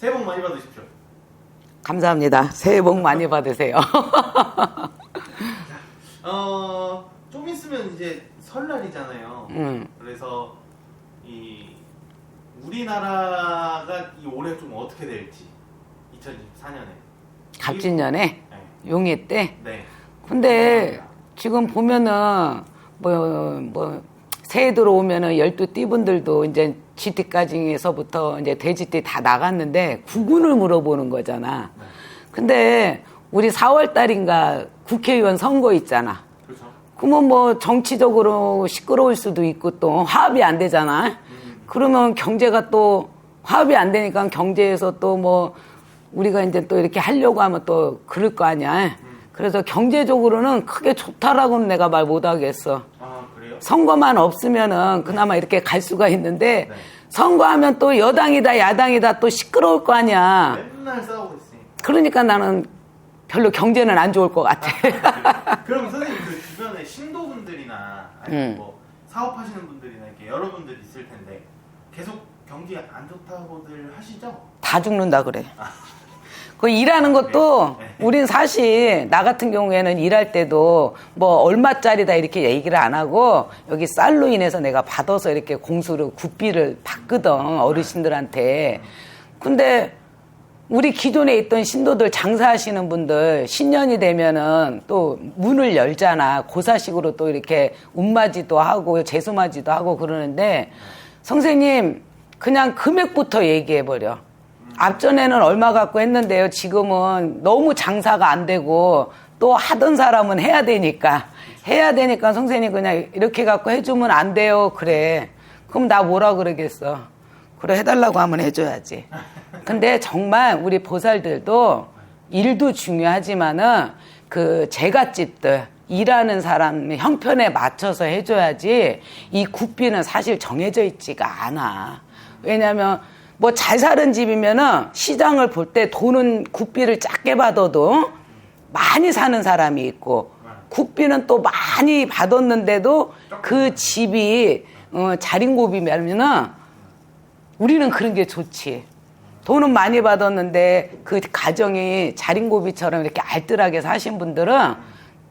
새해 복 많이 받으십시오. 감사합니다. 새해 복 많이 받으세요. 어, 좀 있으면 이제 설날이잖아요. 음. 그래서 이 우리나라가 이 올해 좀 어떻게 될지 2024년에 갑진년에 네. 용해 때. 네. 근데 지금 보면은 뭐, 뭐, 새해 들어오면은 열두 띠분들도 이제 GT까지에서부터 이제 돼지띠 다 나갔는데 구군을 물어보는 거잖아. 네. 근데 우리 4월 달인가 국회의원 선거 있잖아. 그렇죠. 그러면 뭐 정치적으로 시끄러울 수도 있고 또 화합이 안 되잖아. 음. 그러면 경제가 또 화합이 안 되니까 경제에서 또 뭐 우리가 이제 또 이렇게 하려고 하면 또 그럴 거 아니야. 그래서 경제적으로는 크게 좋다라고는 내가 말 못 하겠어. 아? 선거만 없으면은 그나마 이렇게 갈 수가 있는데 네. 선거하면 또 여당이다 야당이다 또 시끄러울 거 아니야. 맨날 싸우고 있으니. 그러니까 나는 별로 경제는 안 좋을 것 같아. 그럼 선생님 그 주변에 신도분들이나 아니면 음. 뭐 사업하시는 분들이나 이렇게 여러분들 있을 텐데 계속 경기 안 좋다고들 하시죠? 다 죽는다 그래. 그 일하는 것도 네. 우린 사실 나 같은 경우에는 일할 때도 뭐 얼마짜리다 이렇게 얘기를 안 하고 여기 쌀로 인해서 내가 받아서 이렇게 공수를 국비를 받거든 어르신들한테. 근데 우리 기존에 있던 신도들 장사하시는 분들 신년이 되면은 또 문을 열잖아. 고사식으로 또 이렇게 운맞이도 하고 재수맞이도 하고 그러는데 선생님 그냥 금액부터 얘기해 버려. 앞전에는 얼마 갖고 했는데요. 지금은 너무 장사가 안 되고 또 하던 사람은 해야 되니까 해야 되니까 선생님 그냥 이렇게 갖고 해주면 안 돼요. 그래. 그럼 나 뭐라 그러겠어. 그래 해달라고 하면 해줘야지. 근데 정말 우리 보살들도 일도 중요하지만은 그 제갓집들 일하는 사람 형편에 맞춰서 해줘야지 이 국비는 사실 정해져 있지가 않아. 왜냐면 뭐 잘 사는 집이면은 시장을 볼 때 돈은 국비를 작게 받아도 많이 사는 사람이 있고 국비는 또 많이 받았는데도 그 집이 어, 자린고비면은 우리는 그런 게 좋지. 돈은 많이 받았는데 그 가정이 자린고비처럼 이렇게 알뜰하게 사신 분들은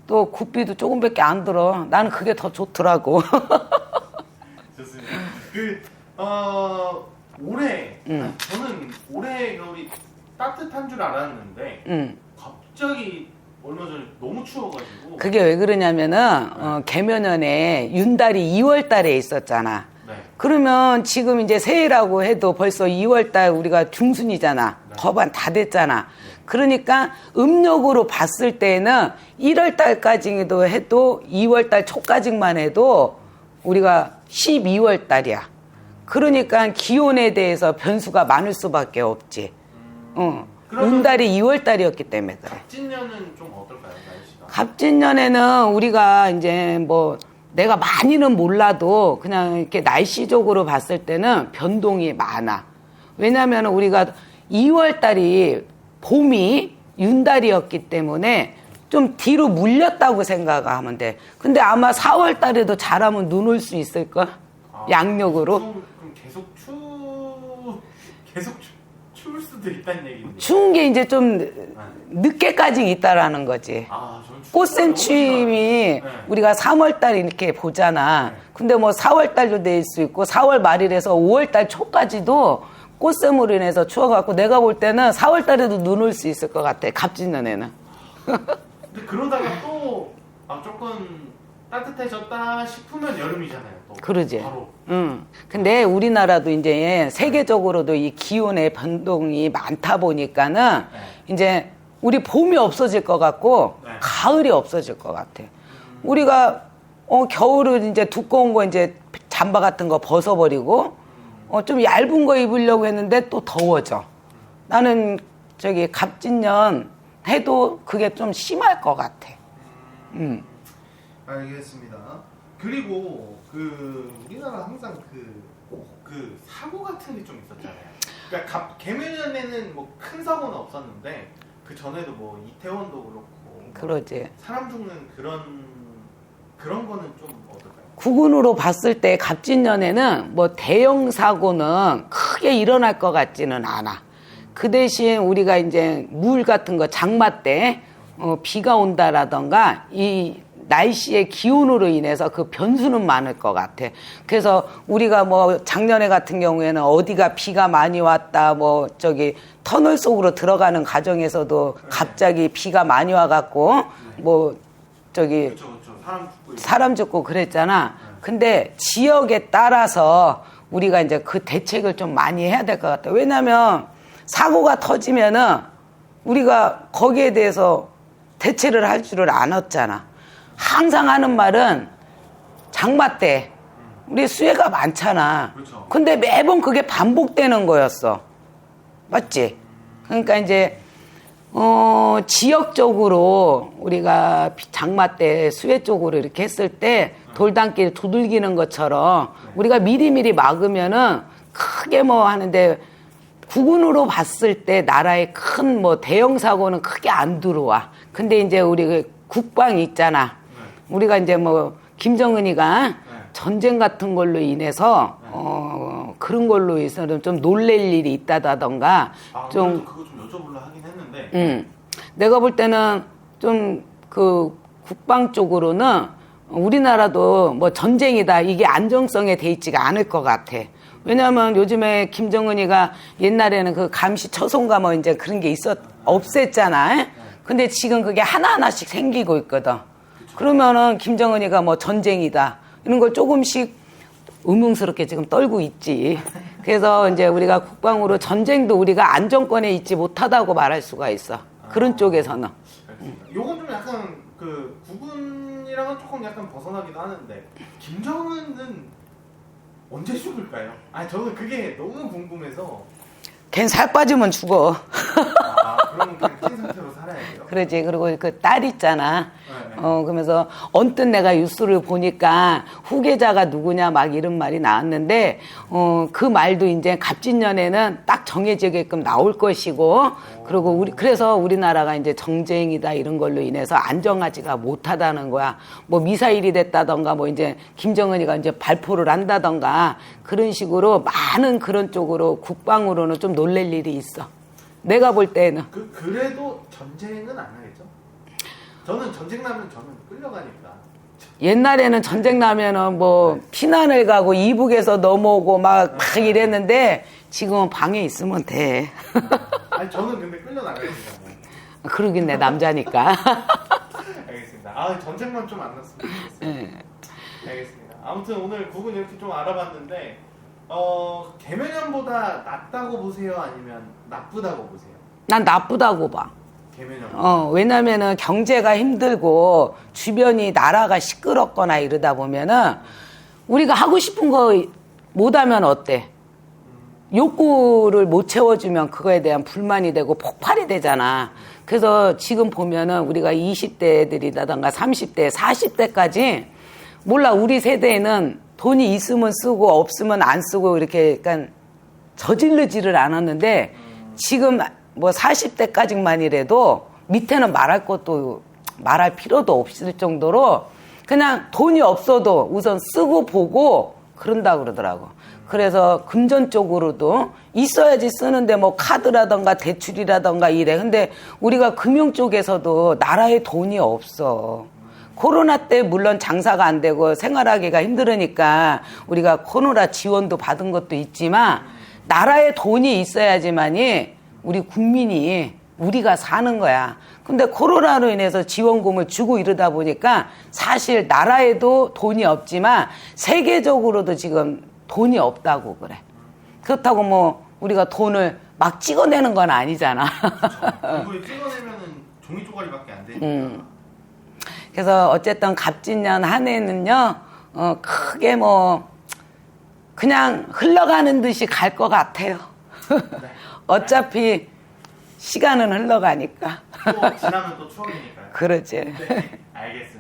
또 국비도 조금밖에 안 들어. 나는 그게 더 좋더라고. 좋습니다. 그, 어, 올해, 음. 저는 올해 겨울이 따뜻한 줄 알았는데, 음. 갑자기 얼마 전에 너무 추워가지고. 그게 왜 그러냐면은 어, 개면연에 윤달이 2월 달에 있었잖아. 네. 그러면 지금 이제 새해라고 해도 벌써 2월 달 우리가 중순이잖아. 거반 다 됐잖아. 그러니까 음력으로 봤을 때는 1월 달까지도 해도 2월 달 초까지만 해도 우리가 12월 달이야. 그러니까 기온에 대해서 변수가 많을 수밖에 없지. 어. 그러면- 윤달이 2월 달이었기 때문에 그래. 갑진년은 좀 어떨까요, 날씨가? 갑진년에는 우리가 이제 뭐 내가 많이는 몰라도 그냥 이렇게 날씨적으로 봤을 때는 변동이 많아. 왜냐하면 우리가 2월 달이 봄이 윤달이었기 때문에 좀 뒤로 물렸다고 생각하면 돼. 근데 아마 4월 달에도 잘하면 눈 올 수 있을까? 아, 양력으로. 계속 추, 추울 수도 있다는 얘기인데. 추운 게 이제 좀 늦게까지 있다라는 거지. 아, 꽃샘 싫어해요. 네. 우리가 3월 달 이렇게 보잖아. 근데 뭐 4월 달도 될 수 있고 4월 말일에서 5월 달 초까지도 꽃샘으로 인해서 추워갖고 내가 볼 때는 4월 달에도 눈 올 수 있을 것 같아. 갑진년에는. 근데 그러다가 또, 아, 조금 따뜻해졌다 싶으면 여름이잖아요. 또. 그러지. 바로. 응. 근데 우리나라도 이제 세계적으로도 이 기온의 변동이 많다 보니까는 이제 우리 봄이 없어질 것 같고 네. 가을이 없어질 것 같아. 우리가 어 겨울은 이제 두꺼운 거 이제 잠바 같은 거 벗어버리고 어 좀 얇은 거 입으려고 했는데 또 더워져. 나는 저기 갑진년 해도 그게 좀 심할 것 같아. 음. 알겠습니다. 그리고 그 우리나라 항상 그, 그 사고 같은 게 좀 있었잖아요. 그러니까 갑, 개묘년에는 뭐 큰 사고는 없었는데 그 전에도 뭐 이태원도 그렇고 뭐 그러지. 사람 죽는 그런 그런 거는 좀 어떨까요? 구군으로 봤을 때 갑진년에는 뭐 대형 사고는 크게 일어날 것 같지는 않아. 그 대신 우리가 이제 물 같은 거 장마 때 어, 비가 온다라던가 이 날씨의 기온으로 인해서 그 변수는 많을 것 같아. 그래서 우리가 뭐 작년에 같은 경우에는 어디가 비가 많이 왔다, 뭐 저기 터널 속으로 들어가는 과정에서도 갑자기 비가 많이 와갖고 뭐 저기. 사람 죽고 그랬잖아. 근데 지역에 따라서 우리가 이제 그 대책을 좀 많이 해야 될 것 같아. 왜냐면 사고가 터지면은 우리가 거기에 대해서 대체를 할 줄을 알았잖아. 항상 하는 말은 장마 때 우리 수해가 많잖아. 그렇죠. 근데 매번 그게 반복되는 거였어. 맞지? 그러니까 이제 어, 지역적으로 우리가 비- 장마 때 수해 쪽으로 이렇게 했을 때 돌담길 두들기는 것처럼 우리가 미리미리 막으면은 크게 뭐 하는데 국군으로 봤을 때 나라의 큰 뭐 대형 사고는 크게 안 들어와. 근데 이제 우리 그 국방 있잖아. 우리가 이제 뭐 김정은이가 전쟁 같은 걸로 인해서 어 그런 걸로 해서는 좀 놀랄 일이 있다던가 아, 좀 그거 좀 여쭤보려 하긴 했는데. 음. 내가 볼 때는 좀 그 국방 쪽으로는 우리나라도 뭐 전쟁이다 이게 안정성에 돼 있지가 않을 것 같아. 왜냐하면 요즘에 김정은이가 옛날에는 그 감시 처송가 뭐 이제 그런 게 있었 없앴잖아. 근데 지금 그게 하나 하나씩 생기고 있거든. 그러면은 김정은이가 뭐 전쟁이다 이런 걸 조금씩 의문스럽게 지금 떨고 있지. 그래서 이제 우리가 국방으로 전쟁도 우리가 안정권에 있지 못하다고 말할 수가 있어. 그런 쪽에서는. 알겠습니다. 요건 좀 약간 그 국군이랑은 조금 약간 벗어나기도 하는데 김정은은 언제 죽을까요? 아 저는 그게 너무 궁금해서 걘 살 빠지면 죽어. 아 그러면 그냥 찐 상태로 살아야 돼요? 그러지. 그리고 그 딸 있잖아. 네, 네. 어, 그러면서 언뜻 내가 뉴스를 보니까 후계자가 누구냐 막 이런 말이 나왔는데, 어, 그 말도 이제 갑진년에는 딱 정해지게끔 나올 것이고, 그리고 우리, 그래서 우리나라가 이제 정쟁이다 이런 걸로 인해서 안정하지가 못하다는 거야. 뭐 미사일이 됐다던가, 뭐 이제 김정은이가 이제 발포를 한다던가, 그런 식으로 많은 그런 쪽으로 국방으로는 좀 놀랄 일이 있어. 내가 볼 때는. 그 그래도 전쟁은 안 하겠죠? 저는 전쟁 나면 저는 끌려가니까. 옛날에는 전쟁 나면은 뭐 피난을 가고 이북에서 넘어오고 막, 막 이랬는데 지금은 방에 있으면 돼. 아니 저는 근데 끌려나가야 되잖아요. 그러긴 내 남자니까. 알겠습니다. 아 전쟁만 좀 안 났으면 좋겠어요. 알겠습니다. 아무튼 오늘 국은 이렇게 좀 알아봤는데 어 개면염보다 낫다고 보세요? 아니면 나쁘다고 보세요? 난 나쁘다고 봐. 개면염. 어, 왜냐면은 경제가 힘들고 주변이 나라가 시끄럽거나 이러다 보면은 우리가 하고 싶은 거 못하면 어때? 욕구를 못 채워주면 그거에 대한 불만이 되고 폭발이 되잖아. 그래서 지금 보면은 우리가 20대들이라던가 30대, 40대까지 몰라 우리 세대에는 돈이 있으면 쓰고 없으면 안 쓰고 이렇게 약간 저질르지를 않았는데 지금 뭐 40대까지만이라도 밑에는 말할 것도 말할 필요도 없을 정도로 그냥 돈이 없어도 우선 쓰고 보고 그런다 그러더라고. 그래서 금전 쪽으로도 있어야지 쓰는데 뭐 카드라던가 대출이라던가 이래. 근데 우리가 금융 쪽에서도 나라에 돈이 없어. 코로나 때 물론 장사가 안 되고 생활하기가 힘들으니까 우리가 코로나 지원도 받은 것도 있지만 나라에 돈이 있어야지만이 우리 국민이 우리가 사는 거야. 근데 코로나로 인해서 지원금을 주고 이러다 보니까 사실 나라에도 돈이 없지만 세계적으로도 지금 돈이 없다고 그래. 그렇다고 뭐 우리가 돈을 막 찍어내는 건 아니잖아. 정부에 찍어내면은 종이 쪼가리밖에 안 되니까. 음. 그래서 어쨌든 갑진년 한 해는요, 어, 크게 뭐, 그냥 흘러가는 듯이 갈 것 같아요. 어차피 시간은 흘러가니까. 또 지나면 또 추억이니까요. 그러지. 네, 알겠습니다.